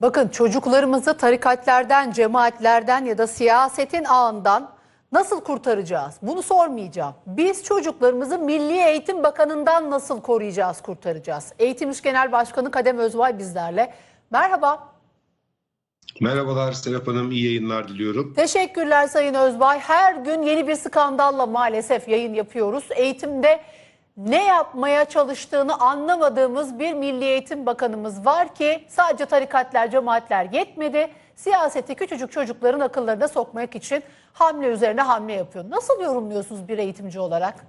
Bakın çocuklarımızı tarikatlerden, cemaatlerden ya da siyasetin ağından nasıl kurtaracağız? Bunu sormayacağım. Biz çocuklarımızı Milli Eğitim Bakanı'ndan nasıl koruyacağız, kurtaracağız? Eğitim İş Genel Başkanı Kadem Özvay bizlerle. Merhaba. Merhabalar Serap Hanım, iyi yayınlar diliyorum. Teşekkürler Sayın Özbay. Her gün yeni bir skandalla maalesef yayın yapıyoruz. Eğitimde ne yapmaya çalıştığını anlamadığımız bir Milli Eğitim Bakanımız var ki sadece tarikatlar, cemaatler yetmedi. Siyaseti küçücük çocukların akıllarına sokmak için hamle üzerine hamle yapıyor. Nasıl yorumluyorsunuz bir eğitimci olarak?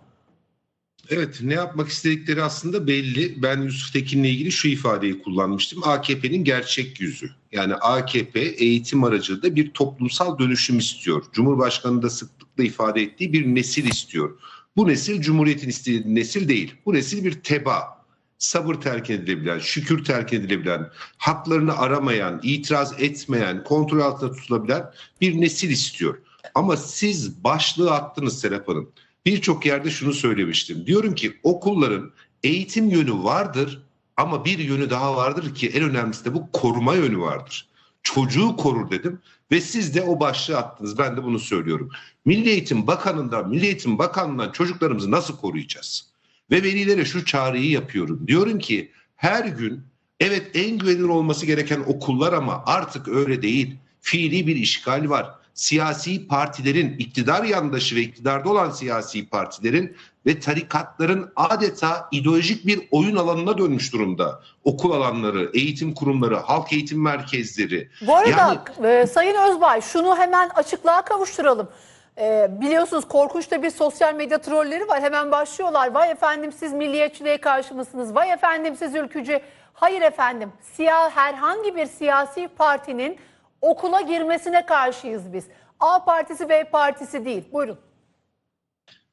Evet, ne yapmak istedikleri aslında belli. Ben Yusuf Tekin'le ilgili şu ifadeyi kullanmıştım. AKP'nin gerçek yüzü. Yani AKP eğitim aracılığında bir toplumsal dönüşüm istiyor. Cumhurbaşkanı da sıklıkla ifade ettiği bir nesil istiyor. Bu nesil Cumhuriyet'in istediği nesil değil. Bu nesil bir teba. Sabır terk edilebilen, şükür terk edilebilen, haklarını aramayan, itiraz etmeyen, kontrol altında tutulabilen bir nesil istiyor. Ama siz başlığı attınız Serap Hanım. Birçok yerde şunu söylemiştim. Diyorum ki okulların eğitim yönü vardır ama bir yönü daha vardır ki en önemlisi de bu koruma yönü vardır. Çocuğu korur dedim ve siz de o başlığı attınız. Ben de bunu söylüyorum. Milli Eğitim Bakanı'ndan, Milli Eğitim Bakanlığı'ndan çocuklarımızı nasıl koruyacağız? Ve velilere şu çağrıyı yapıyorum. Diyorum ki her gün evet en güvenilir olması gereken okullar ama artık öyle değil. Fiili bir işgal var siyasi partilerin, iktidar yandaşı ve iktidarda olan siyasi partilerin ve tarikatların adeta ideolojik bir oyun alanına dönmüş durumda. Okul alanları, eğitim kurumları, halk eğitim merkezleri. Bu arada Yani- e, Sayın Özbay şunu hemen açıklığa kavuşturalım. E, biliyorsunuz korkunç da bir sosyal medya trolleri var. Hemen başlıyorlar. Vay efendim siz milliyetçiliğe karşı mısınız? Vay efendim siz ülkücü. Hayır efendim. Siyah herhangi bir siyasi partinin okula girmesine karşıyız biz. A partisi B partisi değil. Buyurun.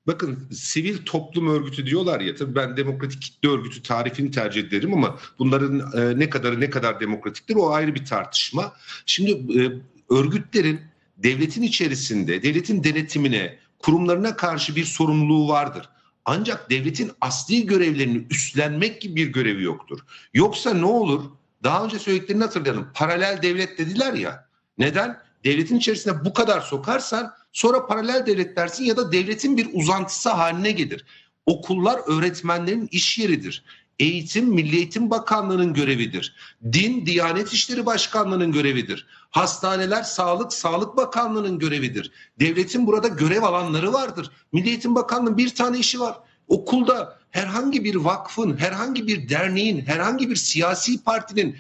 Bakın sivil toplum örgütü diyorlar ya tabii ben demokratik kitle örgütü tarifini tercih ederim ama bunların e, ne kadarı ne kadar demokratiktir o ayrı bir tartışma. Şimdi e, örgütlerin devletin içerisinde devletin denetimine kurumlarına karşı bir sorumluluğu vardır. Ancak devletin asli görevlerini üstlenmek gibi bir görevi yoktur. Yoksa ne olur? Daha önce söylediklerini hatırlayalım. Paralel devlet dediler ya. Neden? Devletin içerisine bu kadar sokarsan sonra paralel devlet dersin ya da devletin bir uzantısı haline gelir. Okullar öğretmenlerin iş yeridir. Eğitim Milli Eğitim Bakanlığı'nın görevidir. Din Diyanet İşleri Başkanlığı'nın görevidir. Hastaneler Sağlık Sağlık Bakanlığı'nın görevidir. Devletin burada görev alanları vardır. Milli Eğitim Bakanlığı'nın bir tane işi var. Okulda herhangi bir vakfın, herhangi bir derneğin, herhangi bir siyasi partinin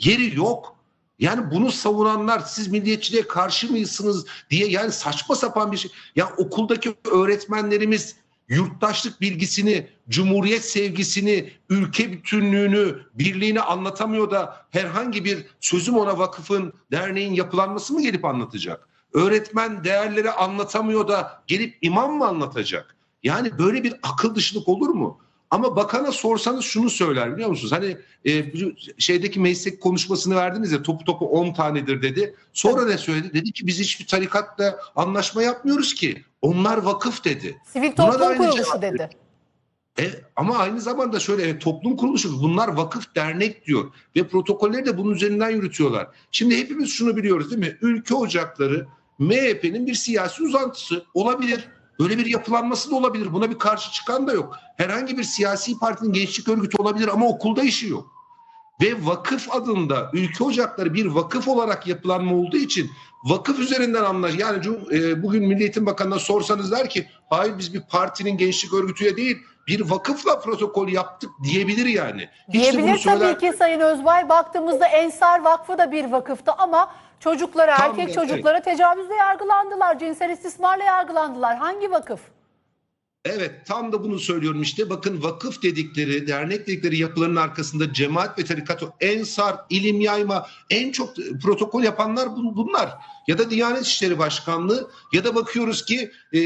yeri yok. Yani bunu savunanlar siz milliyetçiliğe karşı mısınız diye yani saçma sapan bir şey. Ya okuldaki öğretmenlerimiz yurttaşlık bilgisini, cumhuriyet sevgisini, ülke bütünlüğünü, birliğini anlatamıyor da herhangi bir sözüm ona vakıfın, derneğin yapılanması mı gelip anlatacak? Öğretmen değerleri anlatamıyor da gelip imam mı anlatacak? Yani böyle bir akıl dışılık olur mu? Ama bakana sorsanız şunu söyler biliyor musunuz? Hani e, şeydeki meslek konuşmasını verdiniz ya topu topu 10 tanedir dedi. Sonra ne söyledi? Dedi ki biz hiçbir tarikatla anlaşma yapmıyoruz ki. Onlar vakıf dedi. Sivil toplum kuruluşu cevap dedi. E, ama aynı zamanda şöyle evet, toplum kuruluşu bunlar vakıf dernek diyor ve protokolleri de bunun üzerinden yürütüyorlar. Şimdi hepimiz şunu biliyoruz değil mi? Ülke ocakları MHP'nin bir siyasi uzantısı olabilir. Böyle bir yapılanması da olabilir. Buna bir karşı çıkan da yok. Herhangi bir siyasi partinin gençlik örgütü olabilir ama okulda işi yok. Ve vakıf adında ülke ocakları bir vakıf olarak yapılanma olduğu için vakıf üzerinden anlaş. Yani e, bugün Milli Eğitim Bakanı'na sorsanız der ki hayır biz bir partinin gençlik örgütüye değil bir vakıfla protokol yaptık diyebilir yani. Hiç Diyebilir söyler- tabii ki Sayın Özbay. Baktığımızda Ensar Vakfı da bir vakıftı ama çocuklara, Tam erkek da- çocuklara tecavüzle yargılandılar. Cinsel istismarla yargılandılar. Hangi vakıf? Evet tam da bunu söylüyorum işte. Bakın vakıf dedikleri, dernek dedikleri yapıların arkasında cemaat ve tarikat, ensar, ilim yayma en çok protokol yapanlar bun- bunlar. Ya da Diyanet İşleri Başkanlığı ya da bakıyoruz ki e,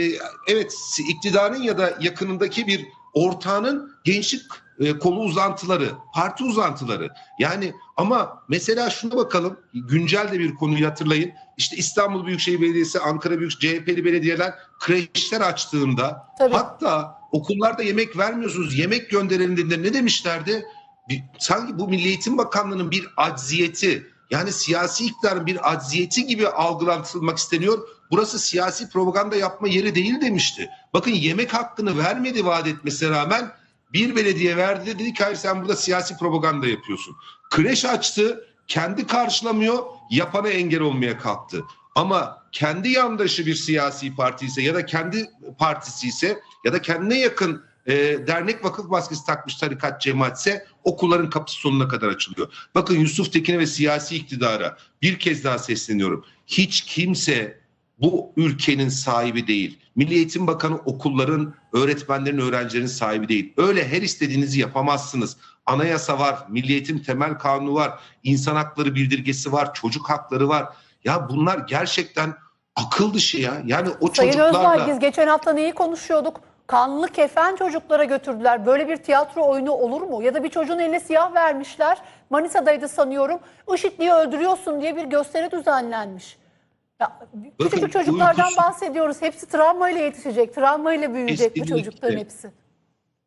evet iktidarın ya da yakınındaki bir ortağının gençlik e, kolu uzantıları, parti uzantıları. Yani ama mesela şuna bakalım güncel de bir konuyu hatırlayın. İşte İstanbul Büyükşehir Belediyesi, Ankara Büyük CHP'li belediyeler kreşler açtığında Tabii. hatta okullarda yemek vermiyorsunuz yemek gönderelim dediğinde ne demişlerdi? Bir, sanki bu Milli Eğitim Bakanlığı'nın bir acziyeti yani siyasi iktidarın bir acziyeti gibi algılatılmak isteniyor. Burası siyasi propaganda yapma yeri değil demişti. Bakın yemek hakkını vermedi vaat etmesine rağmen bir belediye verdi de dedi ki hayır sen burada siyasi propaganda yapıyorsun. Kreş açtı, kendi karşılamıyor, yapana engel olmaya kalktı. Ama kendi yandaşı bir siyasi parti ise ya da kendi partisi ise ya da kendine yakın e, dernek vakıf baskısı takmış tarikat cemaatse okulların kapısı sonuna kadar açılıyor. Bakın Yusuf Tekin'e ve siyasi iktidara bir kez daha sesleniyorum. Hiç kimse bu ülkenin sahibi değil. Milli Eğitim Bakanı okulların, öğretmenlerin, öğrencilerin sahibi değil. Öyle her istediğinizi yapamazsınız. Anayasa var, Milli Eğitim Temel Kanunu var, insan hakları bildirgesi var, çocuk hakları var. Ya bunlar gerçekten akıl dışı ya. Yani o Sayın çocuklarla... Özbay biz geçen hafta neyi konuşuyorduk? Kanlı kefen çocuklara götürdüler. Böyle bir tiyatro oyunu olur mu? Ya da bir çocuğun eline silah vermişler. Manisa'daydı sanıyorum. IŞİD'liyi öldürüyorsun diye bir gösteri düzenlenmiş. Ya, Bakın, küçücük çocuklardan uykusu- bahsediyoruz. Hepsi travmayla yetişecek, travmayla büyüyecek bu çocukların hepsi.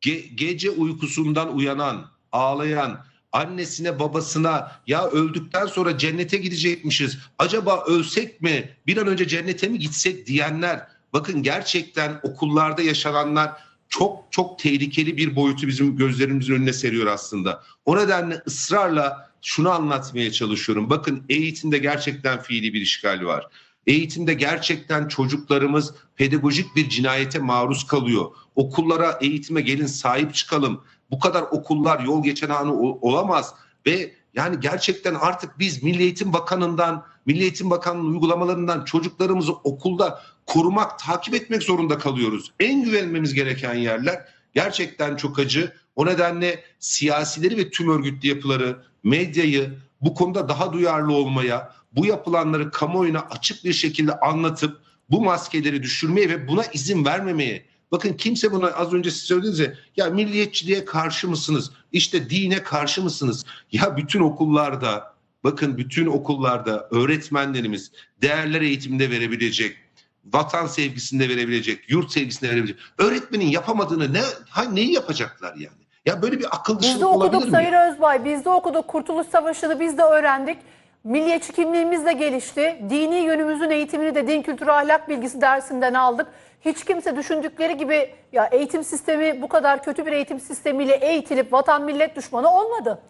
Ge- gece uykusundan uyanan, ağlayan, annesine babasına ya öldükten sonra cennete gidecekmişiz. Acaba ölsek mi? Bir an önce cennete mi gitsek diyenler. Bakın gerçekten okullarda yaşananlar çok çok tehlikeli bir boyutu bizim gözlerimizin önüne seriyor aslında. O nedenle ısrarla şunu anlatmaya çalışıyorum. Bakın eğitimde gerçekten fiili bir işgal var. Eğitimde gerçekten çocuklarımız pedagojik bir cinayete maruz kalıyor. Okullara, eğitime gelin sahip çıkalım. Bu kadar okullar yol geçen anı olamaz ve yani gerçekten artık biz Milli Eğitim Bakanı'ndan, Milli Eğitim Bakanı'nın uygulamalarından çocuklarımızı okulda korumak, takip etmek zorunda kalıyoruz. En güvenmemiz gereken yerler gerçekten çok acı. O nedenle siyasileri ve tüm örgütlü yapıları, medyayı bu konuda daha duyarlı olmaya, bu yapılanları kamuoyuna açık bir şekilde anlatıp bu maskeleri düşürmeye ve buna izin vermemeye. Bakın kimse buna az önce siz söylediniz ya, ya milliyetçiliğe karşı mısınız? İşte dine karşı mısınız? Ya bütün okullarda, bakın bütün okullarda öğretmenlerimiz değerler eğitiminde verebilecek, vatan sevgisinde verebilecek, yurt sevgisinde verebilecek. Öğretmenin yapamadığını ne ha, neyi yapacaklar yani? Ya böyle bir akıl Biz dışılık de okuduk olabilir mi? Sayın Özbay, biz de okuduk. Kurtuluş Savaşı'nı biz de öğrendik. Milliyetçi kimliğimiz de gelişti. Dini yönümüzün eğitimini de din kültürü ahlak bilgisi dersinden aldık. Hiç kimse düşündükleri gibi ya eğitim sistemi bu kadar kötü bir eğitim sistemiyle eğitilip vatan millet düşmanı olmadı.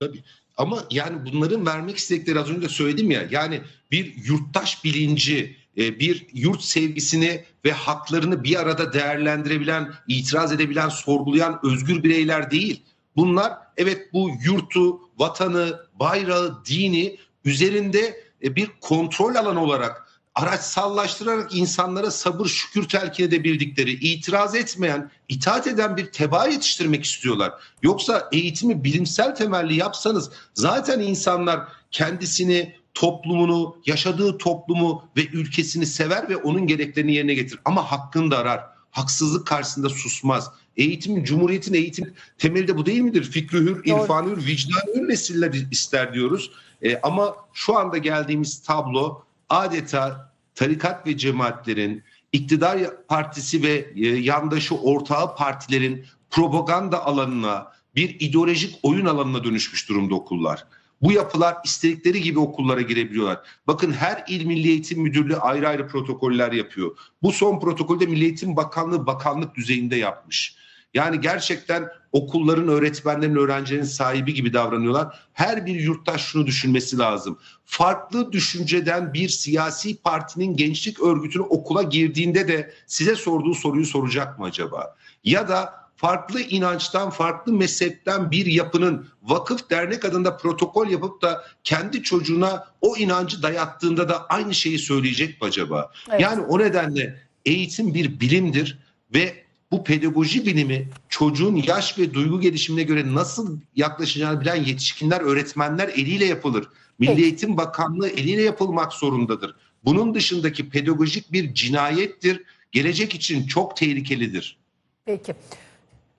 Tabii. Ama yani bunların vermek istedikleri az önce de söyledim ya yani bir yurttaş bilinci, bir yurt sevgisini ve haklarını bir arada değerlendirebilen, itiraz edebilen, sorgulayan özgür bireyler değil. Bunlar evet bu yurtu, vatanı, bayrağı, dini üzerinde e, bir kontrol alanı olarak araçsallaştırarak insanlara sabır şükür telkin edebildikleri, itiraz etmeyen, itaat eden bir tebaa yetiştirmek istiyorlar. Yoksa eğitimi bilimsel temelli yapsanız zaten insanlar kendisini, toplumunu, yaşadığı toplumu ve ülkesini sever ve onun gereklerini yerine getirir. Ama hakkını da arar. Haksızlık karşısında susmaz. Eğitimin, cumhuriyetin eğitim temeli de bu değil midir? Fikri hür, irfanı hür, vicdanı hür nesiller ister diyoruz. E, ama şu anda geldiğimiz tablo adeta tarikat ve cemaatlerin, iktidar partisi ve e, yandaşı ortağı partilerin propaganda alanına, bir ideolojik oyun alanına dönüşmüş durumda okullar. Bu yapılar istedikleri gibi okullara girebiliyorlar. Bakın her il Milli Eğitim Müdürlüğü ayrı ayrı protokoller yapıyor. Bu son protokolde Milli Eğitim Bakanlığı bakanlık düzeyinde yapmış. Yani gerçekten okulların, öğretmenlerin, öğrencilerin sahibi gibi davranıyorlar. Her bir yurttaş şunu düşünmesi lazım. Farklı düşünceden bir siyasi partinin gençlik örgütünü okula girdiğinde de size sorduğu soruyu soracak mı acaba? Ya da farklı inançtan, farklı mezhepten bir yapının vakıf dernek adında protokol yapıp da kendi çocuğuna o inancı dayattığında da aynı şeyi söyleyecek mi acaba? Evet. Yani o nedenle eğitim bir bilimdir ve bu pedagoji bilimi çocuğun yaş ve duygu gelişimine göre nasıl yaklaşacağını bilen yetişkinler, öğretmenler eliyle yapılır. Milli Peki. Eğitim Bakanlığı eliyle yapılmak zorundadır. Bunun dışındaki pedagojik bir cinayettir. Gelecek için çok tehlikelidir. Peki.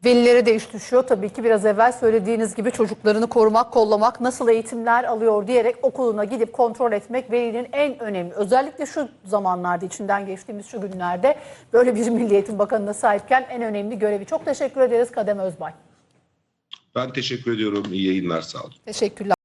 Velilere de iş düşüyor tabii ki biraz evvel söylediğiniz gibi çocuklarını korumak, kollamak, nasıl eğitimler alıyor diyerek okuluna gidip kontrol etmek velinin en önemli. Özellikle şu zamanlarda içinden geçtiğimiz şu günlerde böyle bir Milli Eğitim Bakanı'na sahipken en önemli görevi. Çok teşekkür ederiz Kadem Özbay. Ben teşekkür ediyorum. İyi yayınlar sağ olun. Teşekkürler.